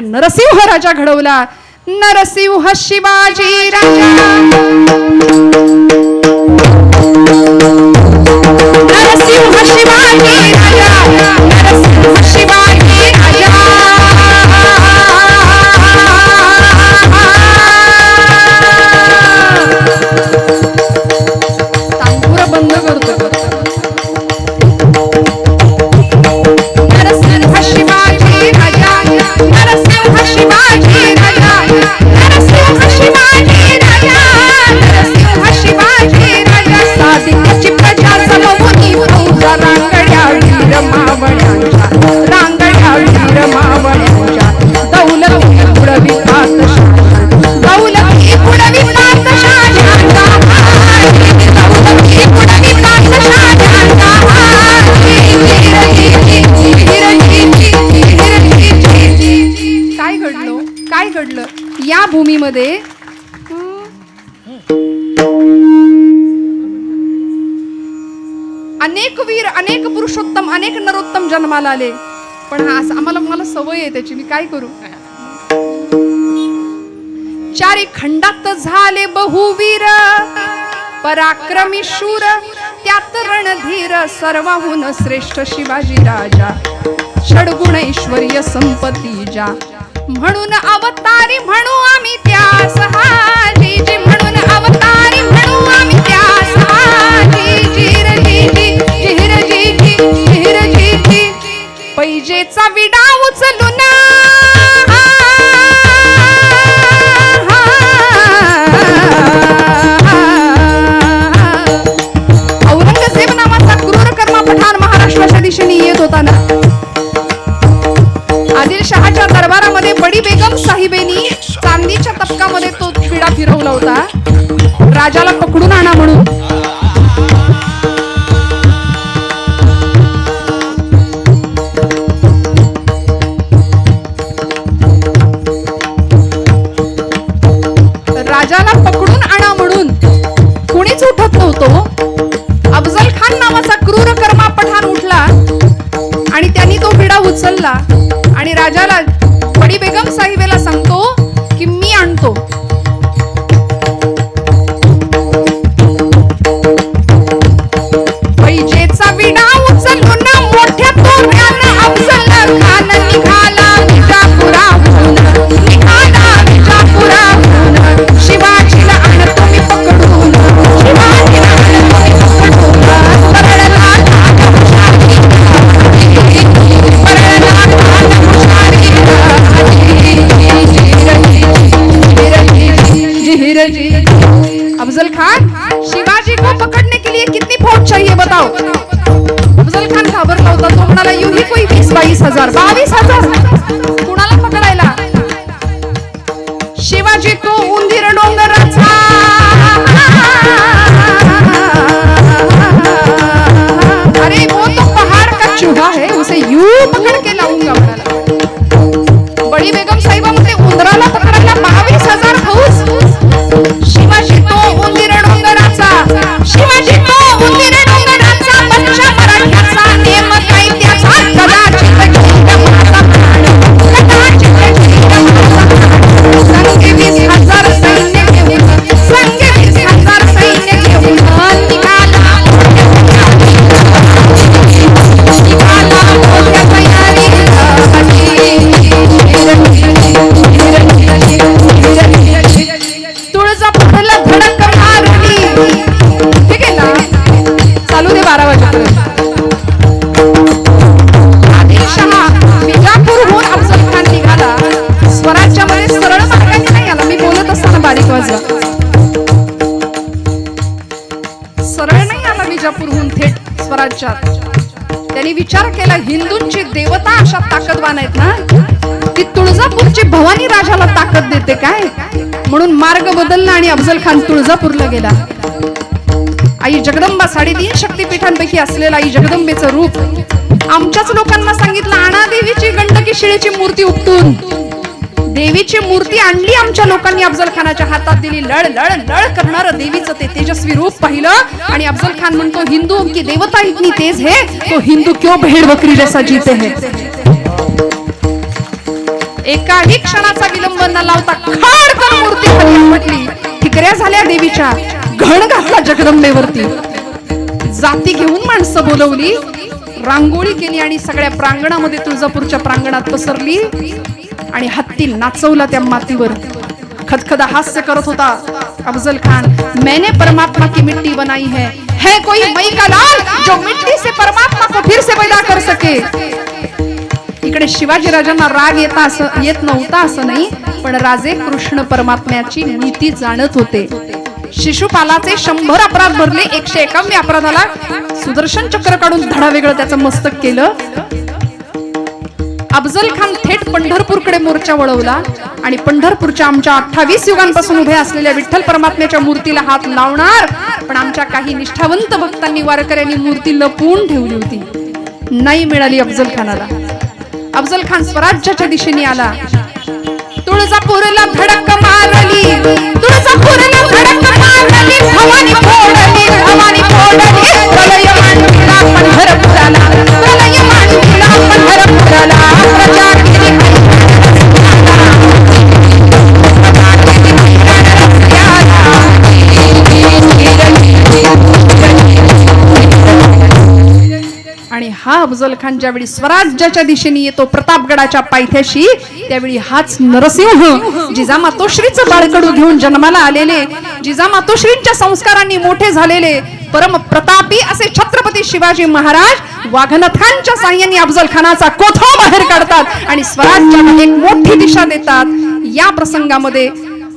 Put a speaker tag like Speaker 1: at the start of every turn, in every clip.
Speaker 1: नरसिंह राजा घडवला. नरसिंह शिवाजी राजा. नरसिंह शिवाजी या भूमीमध्ये अनेक वीर अनेक पुरुषोत्तम अनेक नरोत्तम जन्माला आले. पण हा असं आम्हाला मला सवय आहे त्याची. मी काय करू? चारी खंडात झाले बहुवीर पराक्रमी शूर त्यात रणधीर सर्वाहून श्रेष्ठ शिवाजी राजा. षडगुण ऐश्वर्य संपत्ती जा. म्हणून अवतारी म्हणू आम्ही त्या हाजी म्हणून अवतारी म्हणू आम्ही त्या हाजी जीर जी. जी जिहिर जी जी पैजेचा विडा उचलून. औरंगजेब नावाचा क्रूर कर्मा पठाण महाराष्ट्राच्या दिशेने येत होता ना. साहिबेनी चांदीच्या तपकामध्ये तो विडा फिरवला होता. राजाला पकडून आणा म्हणून. राजाला पकडून आणा म्हणून कुणीच उठत नव्हतो. अफजल खान नावाचा क्रूर कर्मा पठाण उठला आणि त्यांनी तो विडा उचलला आणि राजाला बडी बेगम साहिबेला नाही विजापूरहून थेट स्वराज्यात. त्यांनी विचार केला हिंदूंची देवता अशा ताकदवान आहेत ना? ती तुळजापूरची भवानी राजाला ताकद देते काय? म्हणून मार्ग बदलला आणि अफजल खान तुळजापूरला गेला. आई जगदंबा साडेतीन शक्तीपीठांपैकी असलेलं आई जगदंबेचं रूप आमच्याच लोकांना सांगितलं आणा देवीची गंडकी शिळेची मूर्ती उपटून. देवीची मूर्ती आणली आमच्या लोकांनी. अफजल खानाच्या हातात दिली लळ लळ लळ करणार देवीचं ते तेजस्वी रूप पाहिलं. आणि अफजल खान म्हणतो हिंदू की देवता इतनी तेज है तो हिंदू क्यों भेड़ बकरी जैसा जीते एकाही क्षणाचा विलंब न लावता खडकर मूर्ती खाली म्हटली ठिकऱ्या झाल्या देवीच्या घण घातला जगदंबेवरती. जाती घेऊन माणसं बोलवली रांगोळी केली आणि सगळ्या प्रांगणामध्ये तुळजापूरच्या प्रांगणात पसरली. आणि हत्ती नाचवला त्या मातीवर. खदखदा हास्य करत होता अफजल खान. मैंने परमात्मा की मिट्टी बनाई है। है कोई मई का लाल जो मिट्टी से परमात्मा को फिर से पैदा कर सके? इकडे शिवाजी राजांना राग येता असं येत नव्हता असं नाही पण राजे कृष्ण परमात्म्याची नीती जाणत होते. शिशुपालाचे शंभर अपराध भरले एकशे एकाव्या अपराधाला सुदर्शन चक्र काढून धडा वेगळं त्याचं मस्तक केलं. अफजल खान थेट पंढरपूरकडे मोर्चा वळवला आणि पंढरपूरच्या आमच्या अठ्ठावीस युगांपासून उभे असलेल्या विठ्ठल परमात्म्याच्या मूर्तीला हात लावणार. पण आमच्या काही निष्ठावंत भक्तांनी वारकऱ्यांनी मूर्ती लपवून ठेवली होती. नाही मिळाली अफजल खानाला. अफजल खान स्वराज्याच्या दिशेने आला. तुळजापूरला धडक मारली. तुळजापूरला धडक मारली भवानी फोडली भवानी फोडली. प्रलय मांडला पंढरपुराला प्रलय मांडला पंढरपुराला प्रजा केली हा अफजल खान ज्यावेळी स्वराज्याच्या दिशेने येतो प्रतापगडाच्या पायथ्याशी त्यावेळी हाच नरसिंह जिजा मातोश्रीचं बाळकडू घेऊन जन्माला आलेले. जिजा मातोश्रींच्या संस्कारांनी मोठे झालेले. परम प्रतापी असे छत्रपती शिवाजी महाराज वाघनथांच्या साह्याने अफजल खानाचा कोथो बाहेर काढतात आणि स्वराज्याला एक मोठी दिशा देतात. या प्रसंगामध्ये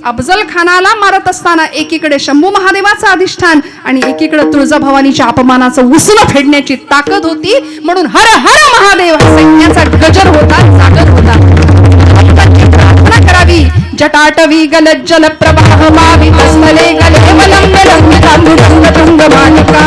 Speaker 1: अफजल खानाला मारत असताना एकीकडे शंभू महादेवाचं अधिष्ठान आणि एकीकडे तुळजाभवानीच्या अपमानाचं उसून फेडण्याची ताकद होती. म्हणून हर हर महादेव हा सैन्याचा गजर होता जागर होता. प्रार्थना करावी. जटाटवी गलत जल प्रवाह मावी स्थले गले वलंब लंबिता मृदंग रंग मालिका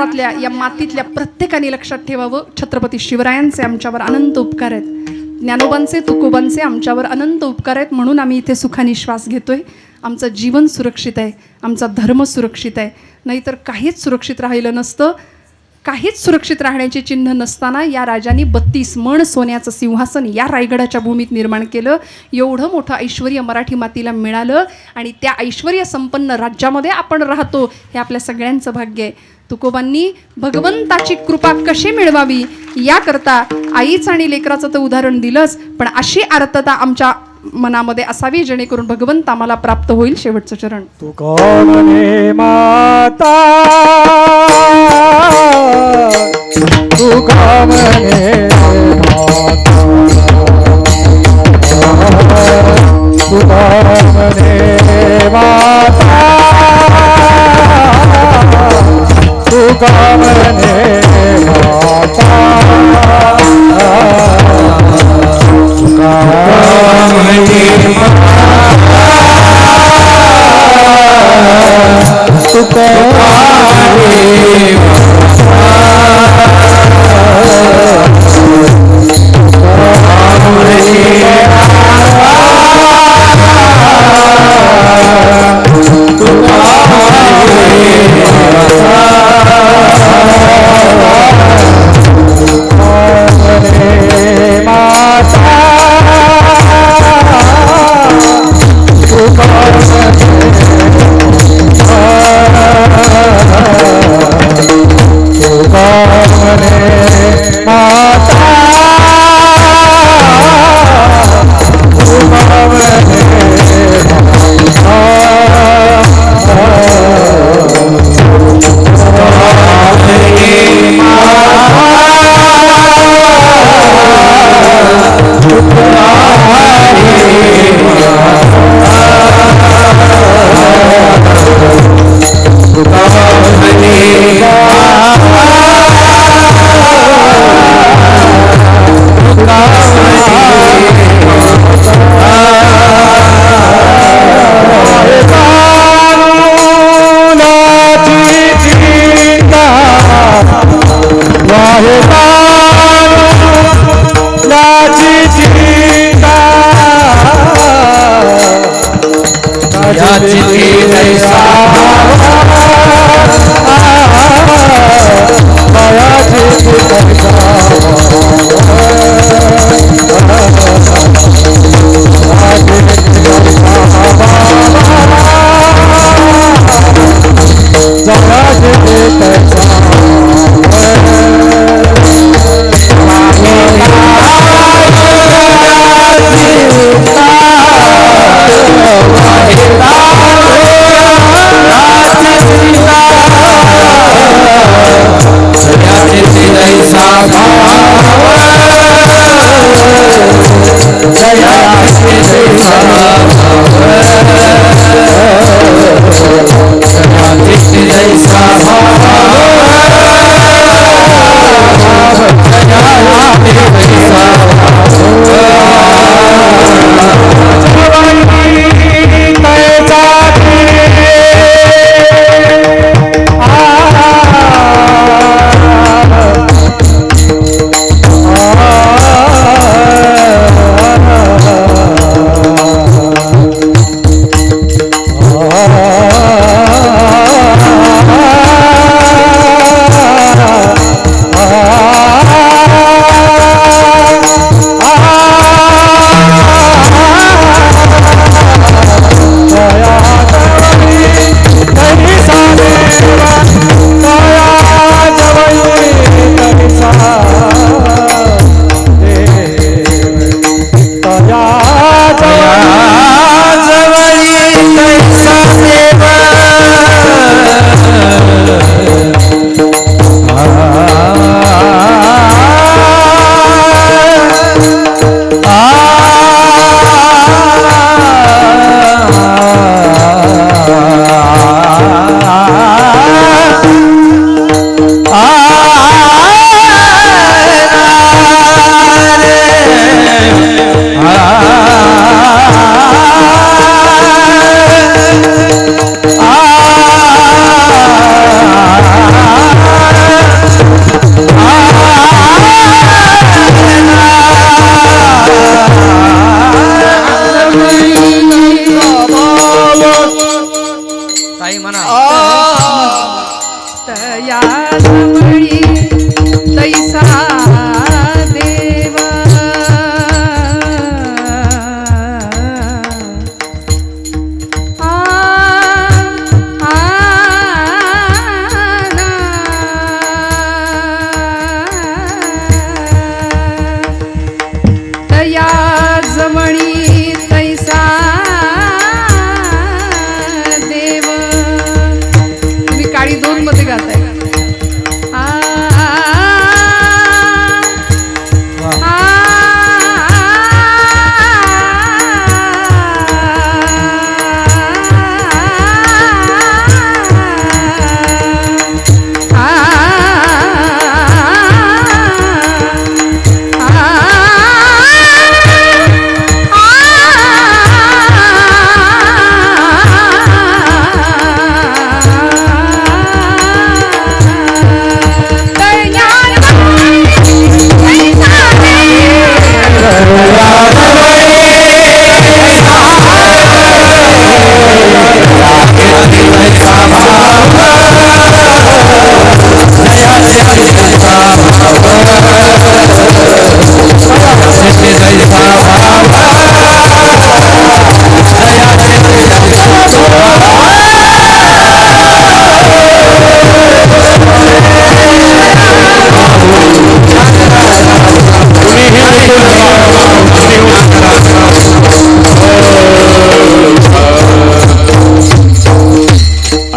Speaker 1: महाराष्ट्रातल्या या मातीतल्या प्रत्येकाने लक्षात ठेवावं. छत्रपती शिवरायांचे आमच्यावर अनंत उपकार आहेत. ज्ञानोबांचे तुकोबांचे आमच्यावर अनंत उपकार आहेत म्हणून आम्ही इथे सुखाने श्वास घेतोय. आमचं जीवन सुरक्षित आहे. आमचा धर्म सुरक्षित आहे. नाहीतर काहीच सुरक्षित राहिलं नसतं. काहीच सुरक्षित राहण्याचे चिन्ह नसताना या राजांनी बत्तीस मण सोन्याचं सिंहासन या रायगडाच्या भूमीत निर्माण केलं. एवढं मोठं ऐश्वर मराठी मातीला मिळालं आणि त्या ऐश्वर संपन्न राज्यामध्ये आपण राहतो हे आपल्या सगळ्यांचं भाग्य आहे. तुकोबांनी भगवंताची कृपा कशी मिळवावी याकरता आईच आणि लेकराचं तर उदाहरण दिलंच पण अशी आर्तता आमच्या मनामध्ये असावी जेणेकरून भगवंत आम्हाला प्राप्त होईल शेवटचं चरण.
Speaker 2: तू माता? तू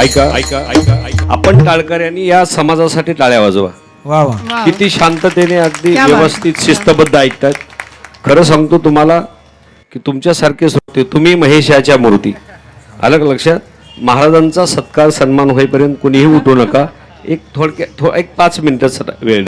Speaker 3: ऐका. ऐका ऐका आपण टाळकऱ्यांनी या समाजासाठी टाळ्या वाजवा.
Speaker 2: वा
Speaker 1: वा.
Speaker 3: किती शांततेने अगदी
Speaker 1: क्या बात.
Speaker 3: व्यवस्थित शिस्तबद्ध ऐकतात खरं सांगतो तुम्हाला की तुमच्यासारखेच होते तुम्ही महेशाच्या मूर्ती. आलं का लक्षात? महाराजांचा सत्कार सन्मान होईपर्यंत कुणीही उठू नका. एक थोडक्या थो एक पाच मिनिटाचा वेळ